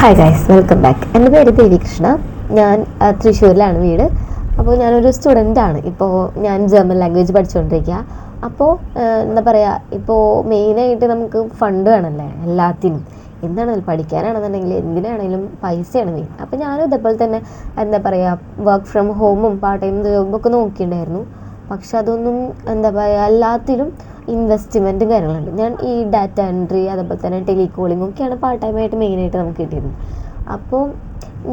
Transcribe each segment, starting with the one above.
Hi guys welcome back എന്റെ പേര് ദേവികൃഷ്ണ. ഞാൻ തൃശ്ശൂരിലാണ് വീട്. അപ്പോൾ ഞാനൊരു സ്റ്റുഡന്റാണ് ഇപ്പോൾ ഞാൻ ജർമ്മൻ ലാംഗ്വേജ് പഠിച്ചുകൊണ്ടിരിക്കുക. അപ്പോൾ എന്താ പറയുക ഇപ്പോൾ മെയിനായിട്ട് നമുക്ക് ഫണ്ട് വേണമല്ലേ എല്ലാത്തിനും. എന്താണെങ്കിലും പഠിക്കാനാണെന്നുണ്ടെങ്കിൽ എന്തിനാണെങ്കിലും പൈസയാണ് മെയിൻ അപ്പോൾ ഞാനും ഇതേപോലെ തന്നെ എന്താ പറയുക വർക്ക് ഫ്രം ഹോമും പാർട്ട് ടൈം ജോബൊക്കെ നോക്കിയിട്ടുണ്ടായിരുന്നു. പക്ഷെ അതൊന്നും എന്താ പറയുക എല്ലാത്തിലും ഇൻവെസ്റ്റ്മെന്റും കാര്യങ്ങളുണ്ട്. ഞാൻ ഈ ഡാറ്റ എൻട്രി അതേപോലെ തന്നെ ടെലികോളിംഗ് ഒക്കെയാണ് പാർട്ട് ടൈമായിട്ട് മെയിനായിട്ട് നമുക്ക് കിട്ടിയിരുന്നത്. അപ്പോൾ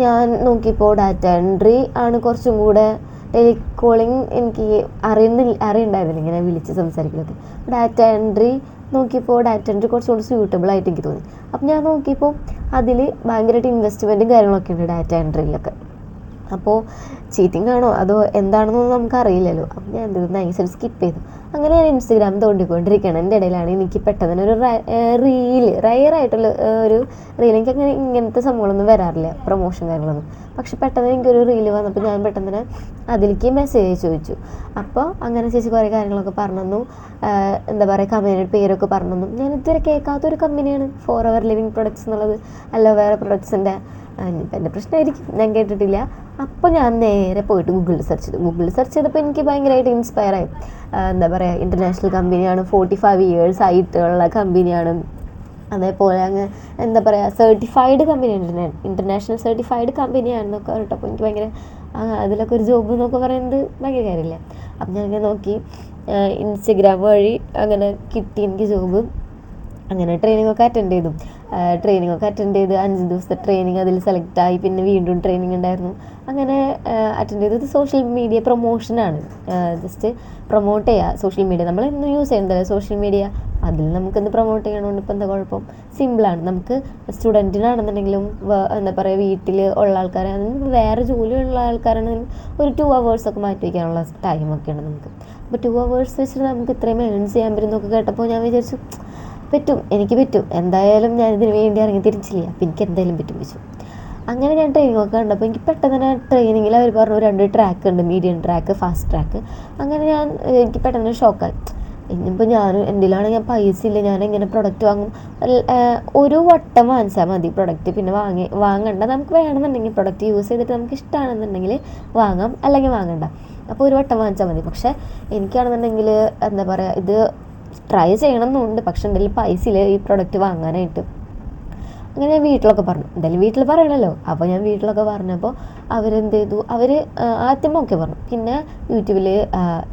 ഞാൻ നോക്കിയപ്പോൾ ഡാറ്റ എൻട്രി ആണ് കുറച്ചും കൂടെ ടെലികോളിംഗ് എനിക്ക് അറിയുന്നില്ല അറിയണ്ടായിരുന്നില്ല ഇങ്ങനെ വിളിച്ച് സംസാരിക്കലൊക്കെ. ഡാറ്റ എൻട്രി നോക്കിയപ്പോൾ ഡാറ്റ എൻട്രി കുറച്ചുകൂടി സ്യൂട്ടബിൾ ആയിട്ട് എനിക്ക് തോന്നി. അപ്പം ഞാൻ നോക്കിയപ്പോൾ അതിൽ ഭയങ്കരമായിട്ട് ഇൻവെസ്റ്റ്മെന്റും കാര്യങ്ങളൊക്കെ ഉണ്ട് ഡാറ്റ എൻട്രിയിലൊക്കെ അപ്പോൾ ചീറ്റിംഗ് ആണോ അതോ എന്താണെന്നൊന്നും നമുക്ക് അറിയില്ലല്ലോ അപ്പം ഞാൻ എന്ത് നൈസായിട്ട് സ്കിപ്പ് ചെയ്തു. അങ്ങനെ ഞാൻ ഇൻസ്റ്റഗ്രാം തോണ്ടിക്കൊണ്ടിരിക്കുകയാണ്. എന്റെ ഇടയിലാണ് എനിക്ക് പെട്ടെന്ന് ഒരു റീൽ റയറായിട്ടുള്ള ഒരു റീൽ എനിക്ക് അങ്ങനെ ഇങ്ങനത്തെ സംഭവങ്ങളൊന്നും വരാറില്ല. പ്രൊമോഷൻ കാര്യങ്ങളൊന്നും. പക്ഷെ പെട്ടെന്ന് എനിക്കൊരു റീൽ വന്നപ്പോൾ ഞാൻ പെട്ടെന്ന് തന്നെ അതിലേക്ക് മെസ്സേജ് ചോദിച്ചു. അപ്പോൾ അങ്ങനെ ചേച്ചി കുറേ കാര്യങ്ങളൊക്കെ പറഞ്ഞു തന്നു എന്താ പറയുക കമ്പനിയുടെ പേരൊക്കെ പറഞ്ഞു തന്നു ഞാൻ ഇതുവരെ കേൾക്കാത്തൊരു കമ്പനിയാണ്. ഫോർ അവർ ലിവിങ് പ്രൊഡക്ട്സ് എന്നുള്ളത്. അല്ല വേറെ പ്രൊഡക്ട്സിന്റെ ഇപ്പം എന്റെ പ്രശ്നമായിരിക്കും. ഞാൻ കേട്ടിട്ടില്ല. അപ്പോൾ ഞാൻ നേരെ പോയിട്ട് ഗൂഗിളിൽ സെർച്ച് ചെയ്തു. ഗൂഗിളിൽ സെർച്ച് ചെയ്തപ്പോൾ എനിക്ക് ഭയങ്കരമായിട്ട് ഇൻസ്പയർ ആയി. എന്താ പറയുക ഇന്റർനാഷണൽ കമ്പനിയാണ് ഫോർട്ടി ഫൈവ് ഇയേഴ്സ് ആയിട്ടുള്ള കമ്പനിയാണ് അതേപോലെ അങ്ങ് എന്താ പറയുക സർട്ടിഫൈഡ് കമ്പനിയാണ് ഇന്റർനാഷണൽ സർട്ടിഫൈഡ് കമ്പനിയാണെന്നൊക്കെ കേട്ടപ്പോൾ എനിക്ക് ഭയങ്കര അതിലൊക്കെ ഒരു ജോബ് എന്നൊക്കെ പറയുന്നത് ഭയങ്കര കാര്യമില്ല അപ്പം ഞാൻ ഇങ്ങനെ നോക്കി ഇൻസ്റ്റഗ്രാം വഴി അങ്ങനെ കിട്ടി എനിക്ക് ജോബ് അങ്ങനെ ട്രെയിനിങ് ഒക്കെ അറ്റൻഡ് ചെയ്തു. ട്രെയിനിങ് ഒക്കെ അറ്റൻഡ് ചെയ്ത് അഞ്ച് ദിവസത്തെ ട്രെയിനിങ് അതിൽ സെലക്ട് ആയി പിന്നെ വീണ്ടും ട്രെയിനിങ് ഉണ്ടായിരുന്നു. അങ്ങനെ അറ്റൻഡ് ചെയ്തത് സോഷ്യൽ മീഡിയ പ്രൊമോഷനാണ് ജസ്റ്റ് പ്രൊമോട്ട് ചെയ്യുക സോഷ്യൽ മീഡിയ നമ്മൾ ഇന്ന് യൂസ് ചെയ്യുന്നതല്ല സോഷ്യൽ മീഡിയ അതിൽ നമുക്കെന്ത് പ്രൊമോട്ട് ചെയ്യണോണ്ട് ഇപ്പം എന്താ കുഴപ്പം? സിമ്പിളാണ് നമുക്ക് സ്റ്റുഡന്റിനാണെന്നുണ്ടെങ്കിലും എന്താ പറയുക വീട്ടിൽ ഉള്ള ആൾക്കാർ വേറെ ജോലിയുള്ള ആൾക്കാരാണെങ്കിലും ഒരു ടു അവേഴ്സൊക്കെ മാറ്റി വയ്ക്കാനുള്ള ടൈമൊക്കെയാണ് നമുക്ക്. അപ്പോൾ ടു അവേഴ്സ് വെച്ചിട്ട് നമുക്ക് ഇത്രയും ഏൺ ചെയ്യാൻ പറ്റുന്നൊക്കെ കേട്ടപ്പോൾ ഞാൻ വിചാരിച്ചു പറ്റും എനിക്ക് പറ്റും. എന്തായാലും ഞാൻ ഇതിന് വേണ്ടി ഇറങ്ങി തിരിച്ചില്ല. അപ്പം എനിക്ക് എന്തായാലും പറ്റും വെച്ചു അങ്ങനെ ഞാൻ ട്രെയിനിങ് ഒക്കെ കണ്ടപ്പോൾ എനിക്ക് പെട്ടെന്ന് തന്നെ ട്രെയിനിങ്ങിൽ അവർ പറഞ്ഞു രണ്ട് ട്രാക്ക് ഉണ്ട്. മീഡിയം ട്രാക്ക് ഫാസ്റ്റ് ട്രാക്ക് അങ്ങനെ ഞാൻ എനിക്ക് പെട്ടെന്ന് ഷോക്കായി ഇനിയിപ്പോൾ ഞാൻ എന്തിലാണെങ്കിൽ പൈസ ഇല്ല? ഞാൻ എങ്ങനെ പ്രൊഡക്റ്റ് വാങ്ങും ഒരു വട്ടം വാങ്ങിച്ചാൽ മതി പ്രൊഡക്റ്റ് പിന്നെ വാങ്ങി വാങ്ങണ്ട. നമുക്ക് വേണമെന്നുണ്ടെങ്കിൽ പ്രൊഡക്റ്റ് യൂസ് ചെയ്തിട്ട് നമുക്ക് ഇഷ്ടമാണെന്നുണ്ടെങ്കിൽ വാങ്ങാം. അല്ലെങ്കിൽ വാങ്ങണ്ട. അപ്പോൾ ഒരു വട്ടം വാങ്ങിച്ചാൽ മതി. പക്ഷേ എനിക്കാണെന്നുണ്ടെങ്കിൽ എന്താ പറയുക ഇത് ട്രൈ ചെയ്യണം എന്നുണ്ട്. പക്ഷെ കയ്യിൽ പൈസ ഇല്ല ഈ പ്രൊഡക്റ്റ് വാങ്ങാനായിട്ട്? അങ്ങനെ ഞാൻ വീട്ടിലൊക്കെ പറഞ്ഞു. എന്തായാലും വീട്ടിൽ പറയണല്ലോ. അപ്പോൾ ഞാൻ വീട്ടിലൊക്കെ പറഞ്ഞപ്പോൾ അവരെന്ത് ചെയ്തു? അവർ ആദ്യം ഓക്കെ പറഞ്ഞു. പിന്നെ യൂട്യൂബിൽ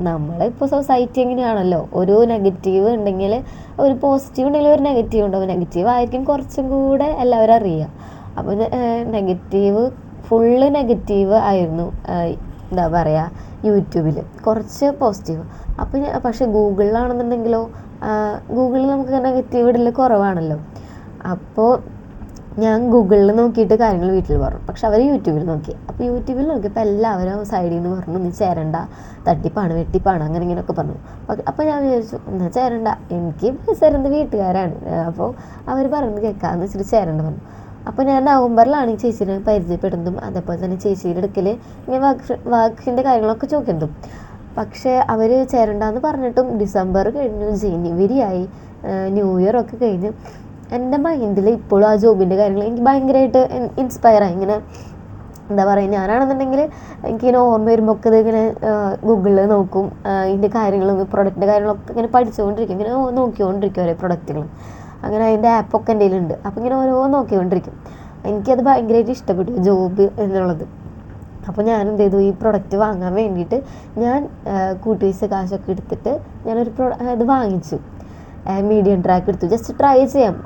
നമ്മളിപ്പോൾ സൊസൈറ്റി എങ്ങനെയാണല്ലോ? ഒരു നെഗറ്റീവ് ഉണ്ടെങ്കിൽ ഒരു പോസിറ്റീവ് ഉണ്ടെങ്കിൽ ഒരു നെഗറ്റീവ് ഉണ്ടാവും. നെഗറ്റീവ് ആയിരിക്കും കുറച്ചും കൂടെ എല്ലാവരും അറിയുക. അപ്പോൾ നെഗറ്റീവ് ഫുള്ള് നെഗറ്റീവ് ആയിരുന്നു എന്താ പറയുക യൂട്യൂബിൽ കുറച്ച് പോസിറ്റീവ്. അപ്പോൾ ഞാൻ പക്ഷേ ഗൂഗിളിലാണെന്നുണ്ടെങ്കിലോ ഗൂഗിളിൽ നമുക്ക് നെഗറ്റീവ് ഇടൽ കുറവാണല്ലോ. അപ്പോൾ ഞാൻ ഗൂഗിളിൽ നോക്കിയിട്ട് കാര്യങ്ങൾ വീട്ടിൽ പറഞ്ഞു. പക്ഷെ അവർ യൂട്യൂബിൽ നോക്കി. അപ്പോൾ യൂട്യൂബിൽ നോക്കിയപ്പോൾ എല്ലാവരും സൈഡിൽ നിന്ന് പറഞ്ഞു നീ ചേരണ്ട തട്ടിപ്പാണ് വെട്ടിപ്പാണ് അങ്ങനെ ഇങ്ങനെയൊക്കെ പറഞ്ഞു. അപ്പോൾ ഞാൻ വിചാരിച്ചു എന്നാൽ ചേരണ്ട എനിക്ക് തരുന്നത് വീട്ടുകാരാണ്. അപ്പോൾ അവർ പറയുന്നത് കേൾക്കാമെന്ന് വെച്ചിട്ട് ചേരണ്ട പറഞ്ഞു. അപ്പോൾ ഞാൻ നവംബറിലാണ് ഈ ചേച്ചീനെ പരിചയപ്പെടുന്നതും അതേപോലെ തന്നെ ചേച്ചിയുടെ അടുക്കൽ ഇങ്ങനെ വർക്ക് വർക്കിന്റെ കാര്യങ്ങളൊക്കെ ചോദിക്കുന്നതും. പക്ഷേ അവർ ചേരണ്ടെന്ന് പറഞ്ഞിട്ടും ഡിസംബർ കഴിഞ്ഞു ജനുവരി ആയി ന്യൂ ഇയർ ഒക്കെ കഴിഞ്ഞ് എന്റെ മൈൻഡിൽ ഇപ്പോഴും ആ ജോബിന്റെ കാര്യങ്ങൾ എനിക്ക് ഭയങ്കരമായിട്ട് ഇൻസ്പയർ ആയി. ഇങ്ങനെ എന്താ പറയുക ഞാനാണെന്നുണ്ടെങ്കിൽ എനിക്കിങ്ങനെ ഓർമ്മ വരുമ്പോൾ ഒക്കെ ഇതിങ്ങനെ ഗൂഗിളിൽ നോക്കും. ഇതിന്റെ കാര്യങ്ങളും പ്രൊഡക്റ്റിന്റെ കാര്യങ്ങളൊക്കെ ഇങ്ങനെ പഠിച്ചുകൊണ്ടിരിക്കും. ഇങ്ങനെ നോക്കിക്കൊണ്ടിരിക്കും ഓരോ പ്രൊഡക്റ്റുകളും അങ്ങനെ അതിന്റെ ആപ്പൊക്കെ എന്റെ കയ്യിലുണ്ട്. അപ്പോൾ ഇങ്ങനെ ഓരോ നോക്കിക്കൊണ്ടിരിക്കും. എനിക്കത് ഭയങ്കരമായിട്ട് ഇഷ്ടപ്പെട്ടു ജോബ് എന്നുള്ളത്. അപ്പോൾ ഞാൻ എന്ത് ചെയ്തു? ഈ പ്രൊഡക്റ്റ് വാങ്ങാൻ വേണ്ടിയിട്ട് ഞാൻ കൂട്ടുവീസ് കാശൊക്കെ എടുത്തിട്ട് ഞാനൊരു പ്രൊ ഇത് വാങ്ങിച്ചു. മീഡിയം ട്രാക്ക് എടുത്തു. ജസ്റ്റ് ട്രൈ ചെയ്യാം.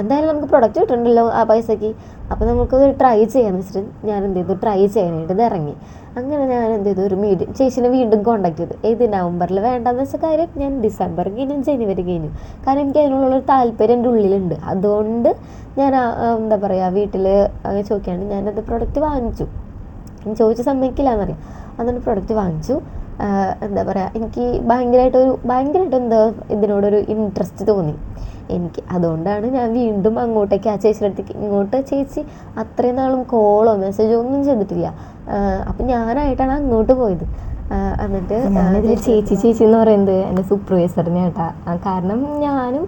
എന്തായാലും നമുക്ക് പ്രൊഡക്റ്റ് കിട്ടുന്നുണ്ടല്ലോ ആ പൈസക്ക്. അപ്പോൾ നമുക്ക് ട്രൈ ചെയ്യാമെന്ന് വെച്ചിട്ട് ഞാൻ എന്ത് ചെയ്തു? ട്രൈ ചെയ്യാനായിട്ട് ഇത് ഇറങ്ങി. അങ്ങനെ ഞാൻ എന്ത് ചെയ്തു? ഒരു മീഡിയം ചേച്ചിനെ വീണ്ടും കോണ്ടാക്ട് ചെയ്തു. ഏത് നവംബറിൽ വേണ്ടെന്ന് വെച്ച കാര്യം ഞാൻ ഡിസംബർ കഴിഞ്ഞും ജനുവരി കഴിഞ്ഞു. കാരണം എനിക്ക് അതിനുള്ളൊരു താല്പര്യം എന്റെ ഉള്ളിലുണ്ട്. അതുകൊണ്ട് ഞാൻ എന്താ പറയുക വീട്ടിൽ അങ്ങനെ ചോദിക്കാണ്ട് ഞാനത് പ്രൊഡക്റ്റ് വാങ്ങിച്ചു. ചോദിച്ച സമ്മതിക്കില്ല എന്നറിയാം അതുകൊണ്ട് പ്രൊഡക്റ്റ് വാങ്ങിച്ചു. എന്താ പറയുക എനിക്ക് ഭയങ്കരമായിട്ടൊരു ഭയങ്കരമായിട്ട് എന്താ ഇതിനോടൊരു ഇൻട്രസ്റ്റ് തോന്നി. എനിക്ക് അതുകൊണ്ടാണ് ഞാൻ വീണ്ടും അങ്ങോട്ടേക്ക് ആ ചേച്ചിയുടെ അടുത്തേക്ക് ഇങ്ങോട്ട് ചേച്ചി അത്രയും നാളും കോളോ മെസ്സേജോ ഒന്നും ചെയ്തിട്ടില്ല. അപ്പം ഞാനായിട്ടാണ് അങ്ങോട്ട് പോയത്. എന്നിട്ട് ഞാനിതിൽ ചേച്ചി ചേച്ചി എന്ന് പറയുന്നത് എന്റെ സൂപ്പർവൈസറിനെ കേട്ടാ കാരണം ഞാനും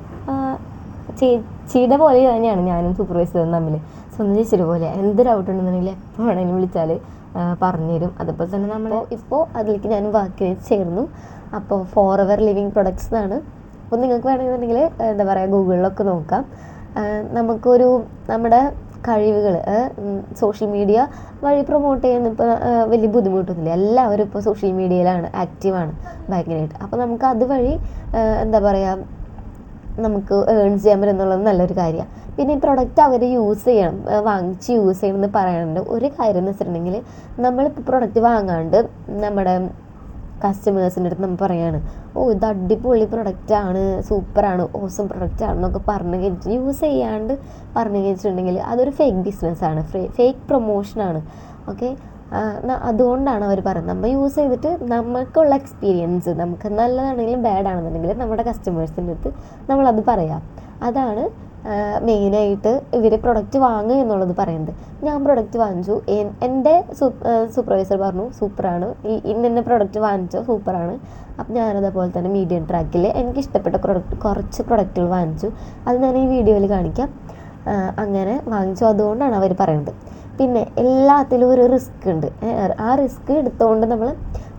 ചേച്ചിയുടെ പോലെ തന്നെയാണ് ഞാനും സൂപ്പർവൈസറും തമ്മിൽ സ്വന്തം ചേച്ചിയുടെ പോലെ. എന്ത് ഡൗട്ട് ഉണ്ടെന്നുണ്ടെങ്കിൽ എപ്പോൾ വേണമെങ്കിലും വിളിച്ചാൽ പറഞ്ഞുതരും. അതുപോലെ തന്നെ നമ്മൾ ഇപ്പോൾ അതിലേക്ക് ഞാൻ വാക്ക് ചേർന്നു. അപ്പോൾ ഫോർ എവർ ലിവിങ് പ്രൊഡക്ട്സ് എന്നാണ്. അപ്പോൾ നിങ്ങൾക്ക് വേണമെന്നുണ്ടെങ്കിൽ എന്താ പറയുക ഗൂഗിളിലൊക്കെ നോക്കാം. നമുക്കൊരു നമ്മുടെ കഴിവുകൾ സോഷ്യൽ മീഡിയ വഴി പ്രൊമോട്ട് ചെയ്യുന്ന ഇപ്പോൾ വലിയ ബുദ്ധിമുട്ടൊന്നുമില്ല. എല്ലാവരും ഇപ്പോൾ സോഷ്യൽ മീഡിയയിലാണ് ആക്റ്റീവാണ് ഭയങ്കരമായിട്ട്. അപ്പോൾ നമുക്ക് അതുവഴി എന്താ പറയുക നമുക്ക് ഏൺ ചെയ്യാൻ പറ്റുന്നുള്ളത് നല്ലൊരു കാര്യമാണ്. പിന്നെ ഈ പ്രൊഡക്റ്റ് അവർ യൂസ് ചെയ്യണം. വാങ്ങിച്ച് യൂസ് ചെയ്യണം എന്ന് പറയാനുണ്ട്. ഒരു കാര്യം എന്ന് വെച്ചിട്ടുണ്ടെങ്കിൽ നമ്മളിപ്പോൾ പ്രൊഡക്റ്റ് വാങ്ങാണ്ട് നമ്മുടെ കസ്റ്റമേഴ്സിന്റെ അടുത്ത് നമ്മൾ പറയാണ് ഓ ഇത് അടിപൊളി പ്രൊഡക്റ്റാണ് സൂപ്പറാണ് ഓസം പ്രൊഡക്റ്റ് ആണെന്നൊക്കെ പറഞ്ഞു കഴിഞ്ഞിട്ട് യൂസ് ചെയ്യാണ്ട് പറഞ്ഞു കഴിഞ്ഞിട്ടുണ്ടെങ്കിൽ അതൊരു ഫേക്ക് ബിസിനസ്സാണ് ഫേക്ക് പ്രൊമോഷനാണ് ഓക്കെ അതുകൊണ്ടാണ് അവർ പറയുന്നത്. നമ്മൾ യൂസ് ചെയ്തിട്ട് നമുക്കുള്ള എക്സ്പീരിയൻസ് നമുക്ക് നല്ലതാണെങ്കിലും ബാഡ് ആണെന്നുണ്ടെങ്കിൽ നമ്മുടെ കസ്റ്റമേഴ്സിന്റെ അടുത്ത് നമ്മളത് പറയാം. അതാണ് മെയിനായിട്ട് ഇവർ പ്രൊഡക്റ്റ് വാങ്ങുക എന്നുള്ളത് പറയുന്നത്. ഞാൻ പ്രൊഡക്റ്റ് വാങ്ങിച്ചു. എന്റെ സൂപ്പർവൈസർ പറഞ്ഞു സൂപ്പറാണ്. ഈ ഇന്ന പ്രൊഡക്റ്റ് വാങ്ങിച്ചോ സൂപ്പറാണ്. അപ്പം ഞാനതേപോലെ തന്നെ മീഡിയം ട്രാക്കിൽ എനിക്ക് ഇഷ്ടപ്പെട്ട പ്രൊഡക്റ്റ് കുറച്ച് പ്രൊഡക്റ്റുകൾ വാങ്ങിച്ചു. അത് ഞാൻ ഈ വീഡിയോയിൽ കാണിക്കാം. അങ്ങനെ വാങ്ങിച്ചു. അതുകൊണ്ടാണ് അവർ പറയുന്നത് പിന്നെ എല്ലാത്തിലും ഒരു റിസ്ക് ഉണ്ട്. ആ റിസ്ക് എടുത്തുകൊണ്ട് നമ്മൾ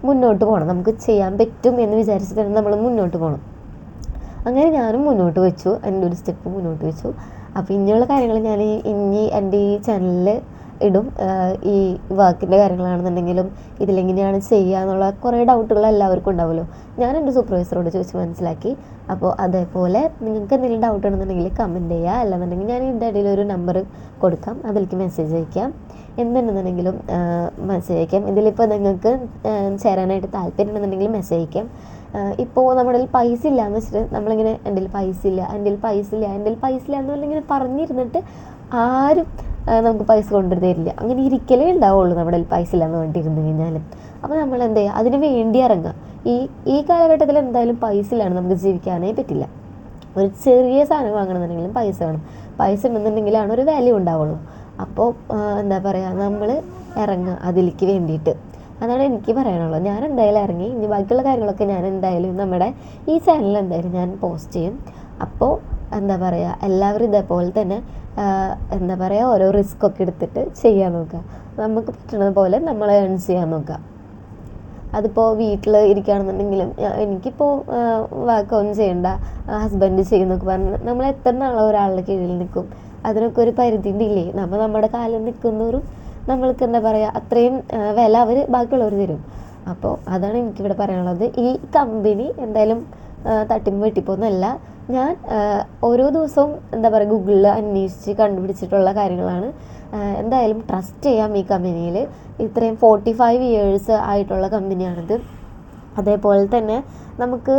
മുന്നോട്ട് പോകണം നമുക്ക് ചെയ്യാൻ പറ്റും എന്ന് വിചാരിച്ചിട്ടാണ് നമ്മൾ മുന്നോട്ട് പോകണം അങ്ങനെ ഞാനും മുന്നോട്ട് വെച്ചു. എന്റെ ഒരു സ്റ്റെപ്പ് മുന്നോട്ട് വെച്ചു. അപ്പോൾ ഇനിയുള്ള കാര്യങ്ങൾ ഞാൻ ഇനി എന്റെ ഈ ചാനലിൽ ഇടും. ഈ വർക്കിന്റെ കാര്യങ്ങളാണെന്നുണ്ടെങ്കിലും ഇതിലെങ്ങനെയാണ് ചെയ്യുക എന്നുള്ള കുറേ ഡൗട്ടുകൾ എല്ലാവർക്കും ഉണ്ടാവുമല്ലോ. ഞാൻ എന്റെ സൂപ്പർവൈസറോട് ചോദിച്ച് മനസ്സിലാക്കി. അപ്പോൾ അതേപോലെ നിങ്ങൾക്ക് എന്തെങ്കിലും ഡൗട്ട് ഉണ്ടെന്നുണ്ടെങ്കിൽ കമന്റ് ചെയ്യുക. അല്ലാന്നുണ്ടെങ്കിൽ ഞാൻ ഇതിന്റെ ഇടയിൽ ഒരു നമ്പർ കൊടുക്കാം. അതിലേക്ക് മെസ്സേജ് അയക്കാം. എന്തുണ്ടെന്നുണ്ടെങ്കിലും മെസ്സേജ് അയക്കാം. ഇതിലിപ്പോൾ നിങ്ങൾക്ക് ചേരാനായിട്ട് താല്പര്യം ഉണ്ടെന്നുണ്ടെങ്കിൽ മെസ്സേജ് അയക്കാം. ഇപ്പോൾ നമ്മുടെ പൈസ ഇല്ല എന്ന് വെച്ചിട്ട് നമ്മളിങ്ങനെ എന്റെ പൈസ ഇല്ല എന്റെ പൈസ ഇല്ല എന്റെ പൈസ ഇല്ല എന്ന് പറഞ്ഞിങ്ങനെ പറഞ്ഞിരുന്നിട്ട് ആരും നമുക്ക് പൈസ കൊണ്ടുവരുന്ന തരില്ല. അങ്ങനെ ഇരിക്കലേ ഉണ്ടാവുള്ളൂ നമ്മുടെ പൈസ ഇല്ല എന്ന് പറഞ്ഞിരുന്നു കഴിഞ്ഞാൽ അപ്പോൾ നമ്മൾ എന്ത് ചെയ്യുക അതിന് വേണ്ടി ഇറങ്ങുക ഈ ഈ കാലഘട്ടത്തിൽ എന്തായാലും പൈസ ഇല്ലാണ്ട് നമുക്ക് ജീവിക്കാനേ പറ്റില്ല. ഒരു ചെറിയ സാധനം വാങ്ങണമെന്നുണ്ടെങ്കിലും പൈസ വേണം. പൈസ ഉണ്ടെന്നുണ്ടെങ്കിലാണ് ഒരു വാല്യൂ ഉണ്ടാവുള്ളൂ. അപ്പോൾ എന്താ പറയുക നമ്മൾ ഇറങ്ങുക അതിലേക്ക് വേണ്ടിയിട്ട്. അതാണ് എനിക്ക് പറയാനുള്ളത്. ഞാൻ എന്തായാലും ഇറങ്ങി. ഇനി ബാക്കിയുള്ള കാര്യങ്ങളൊക്കെ ഞാൻ എന്തായാലും നമ്മുടെ ഈ ചാനലിൽ എന്തായാലും ഞാൻ പോസ്റ്റ് ചെയ്യും. അപ്പോൾ എന്താ പറയുക എല്ലാവരും ഇതേപോലെ തന്നെ എന്താ പറയുക ഓരോ റിസ്ക് ഒക്കെ എടുത്തിട്ട് ചെയ്യാൻ നോക്കുക. നമുക്ക് പറ്റുന്നത് പോലെ നമ്മൾ ഏൺ ചെയ്യാൻ നോക്കുക. അതിപ്പോൾ വീട്ടിൽ ഇരിക്കുകയാണെന്നുണ്ടെങ്കിലും എനിക്കിപ്പോൾ വർക്ക് ഒന്നും ചെയ്യണ്ട. ഹസ്ബൻഡ് ചെയ്യുന്നൊക്കെ പറഞ്ഞ് നമ്മൾ എത്ര നാളെ ഒരാളുടെ കീഴിൽ നിൽക്കും? അതിനൊക്കെ ഒരു പരിധി ഇല്ലേ? നമ്മൾ നമ്മുടെ കാലിൽ നിൽക്കുന്നവരും നമ്മൾക്ക് എന്താ പറയുക അത്രയും വില അവർ ബാക്കിയുള്ളവർ തരും. അപ്പോൾ അതാണ് എനിക്കിവിടെ പറയാനുള്ളത്. ഈ കമ്പനി എന്തായാലും തട്ടിപ്പ് വെട്ടിപ്പോന്നല്ല. ഞാൻ ഓരോ ദിവസവും എന്താ പറയുക ഗൂഗിളിൽ അന്വേഷിച്ച് കണ്ടുപിടിച്ചിട്ടുള്ള കാര്യങ്ങളാണ്. എന്തായാലും ട്രസ്റ്റ് ചെയ്യാം ഈ കമ്പനിയിൽ ഇത്രയും ഫോർട്ടി ഫൈവ് ഇയേഴ്സ് ആയിട്ടുള്ള കമ്പനിയാണിത്. അതേപോലെ തന്നെ നമുക്ക്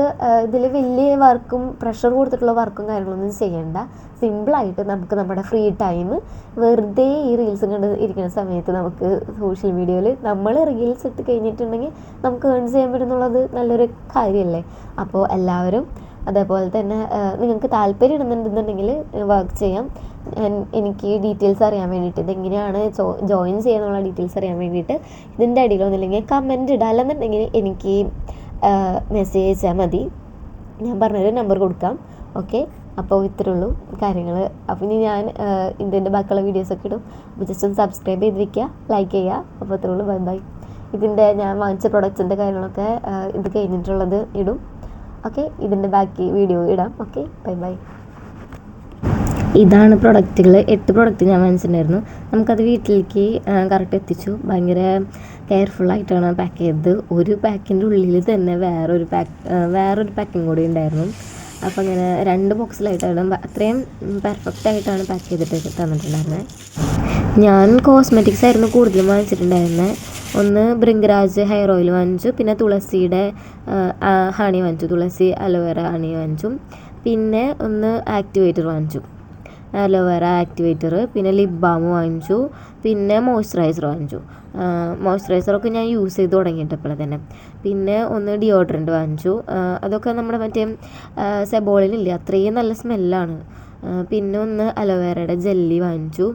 ഇതിൽ വലിയ വർക്കും പ്രഷർ കൊടുത്തിട്ടുള്ള വർക്കും കാര്യങ്ങളൊന്നും ചെയ്യണ്ട. സിമ്പിളായിട്ട് നമുക്ക് നമ്മുടെ ഫ്രീ ടൈം വെറുതെ ഈ റീൽസ് കണ്ട് ഇരിക്കുന്ന സമയത്ത് നമുക്ക് സോഷ്യൽ മീഡിയയിൽ നമ്മൾ റീൽസ് ഇട്ട് കഴിഞ്ഞിട്ടുണ്ടെങ്കിൽ നമുക്ക് ഏൺ ചെയ്യാൻ പറ്റുന്നുള്ളത് നല്ലൊരു കാര്യമല്ലേ അപ്പോൾ എല്ലാവരും അതേപോലെ തന്നെ നിങ്ങൾക്ക് താല്പര്യം ഇടുന്നുണ്ടെന്നുണ്ടെങ്കിൽ വർക്ക് ചെയ്യാം. എനിക്ക് ഡീറ്റെയിൽസ് അറിയാൻ വേണ്ടിയിട്ട്. ഇതെങ്ങനെയാണ് ജോയിൻ ചെയ്യാനുള്ള ഡീറ്റെയിൽസ് അറിയാൻ വേണ്ടിയിട്ട് ഇതിന്റെ അടിയിലൊന്നുമില്ലെങ്കിൽ കമന്റ് ഇടുക അല്ലെന്നുണ്ടെങ്കിൽ എനിക്ക് മെസ്സേജ് അയച്ചാൽ മതി. ഞാൻ പറഞ്ഞൊരു നമ്പർ കൊടുക്കാം. ഓക്കെ അപ്പോൾ ഇത്രേ ഉള്ളൂ കാര്യങ്ങൾ. അപ്പോൾ ഇനി ഞാൻ ഇതിന്റെ ബാക്കിയുള്ള വീഡിയോസൊക്കെ ഇടും. അപ്പോൾ ജസ്റ്റ് ഒന്ന് സബ്സ്ക്രൈബ് ചെയ്ത് വെക്കുക ലൈക്ക് ചെയ്യുക. അപ്പോൾ ഇത്രേ ഉള്ളൂ. ബൈ ബൈ ഇതിന്റെ ഞാൻ വാങ്ങിച്ച പ്രൊഡക്ട്സിന്റെ കാര്യങ്ങളൊക്കെ ഇത് കഴിഞ്ഞിട്ടുള്ളത് ഇടും. ഓക്കെ ഇതിന്റെ ബാക്കി വീഡിയോ ഇടാം. ഓക്കെ ബൈ ബൈ ഇതാണ് പ്രൊഡക്റ്റുകൾ എട്ട് പ്രൊഡക്റ്റ് ഞാൻ വാങ്ങിച്ചിട്ടുണ്ടായിരുന്നു. നമുക്കത് വീട്ടിലേക്ക് കറക്റ്റ് എത്തിച്ചു. ഭയങ്കര കെയർഫുള്ളായിട്ടാണ് പാക്ക് ചെയ്തത്. ഒരു പാക്കിന്റെ ഉള്ളിൽ തന്നെ വേറൊരു പാക്ക് വേറൊരു പാക്കിങ് കൂടി ഉണ്ടായിരുന്നു. അപ്പോൾ അങ്ങനെ രണ്ട് ബോക്സിലായിട്ടാണ് അത്രയും പെർഫെക്റ്റ് ആയിട്ടാണ് പാക്ക് ചെയ്തിട്ട് തന്നിട്ടുണ്ടായിരുന്നത് ഞാൻ കോസ്മെറ്റിക്സ് ആയിരുന്നു കൂടുതലും വാങ്ങിച്ചിട്ടുണ്ടായിരുന്നത് ഒന്ന് ബൃങ്കരാജ് ഹെയർ ഓയിൽ വാങ്ങിച്ചു. പിന്നെ തുളസിയുടെ ഹണി വാങ്ങിച്ചു. തുളസി അലോവേറ ഹണി വാങ്ങിച്ചു. പിന്നെ ഒന്ന് ആക്ടിവേറ്റർ വാങ്ങിച്ചു. അലോവേറ ആക്ടിവേറ്റർ പിന്നെ ലിപ് ബാം വാങ്ങിച്ചു പിന്നെ മോയ്സ്ചറൈസർ വാങ്ങിച്ചു. മോയ്സ്ചറൈസറൊക്കെ ഞാൻ യൂസ് ചെയ്ത് തുടങ്ങിയിട്ടപ്പോഴെ തന്നെ. പിന്നെ ഒന്ന് ഡിയോഡ്രന്റ് വാങ്ങിച്ചു. അതൊക്കെ നമ്മുടെ മറ്റേ സെബോളിനില്ലേ അത്രയും നല്ല സ്മെല്ലാണ് പിന്നെ ഒന്ന് അലോവേറയുടെ ജെല്ലി വാങ്ങിച്ചു.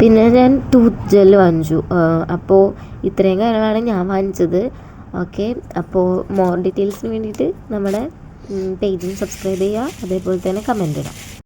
പിന്നെ ഞാൻ ടൂത്ത് ജെല്ല് വാങ്ങിച്ചു. അപ്പോൾ ഇത്രയും കാര്യങ്ങളാണ് ഞാൻ വാങ്ങിച്ചത്. ഓക്കെ അപ്പോൾ മോർ ഡീറ്റെയിൽസിന് വേണ്ടിയിട്ട് നമ്മുടെ പേജിൽ സബ്സ്ക്രൈബ് ചെയ്യുക. അതേപോലെ തന്നെ കമന്റ് ഇടാം.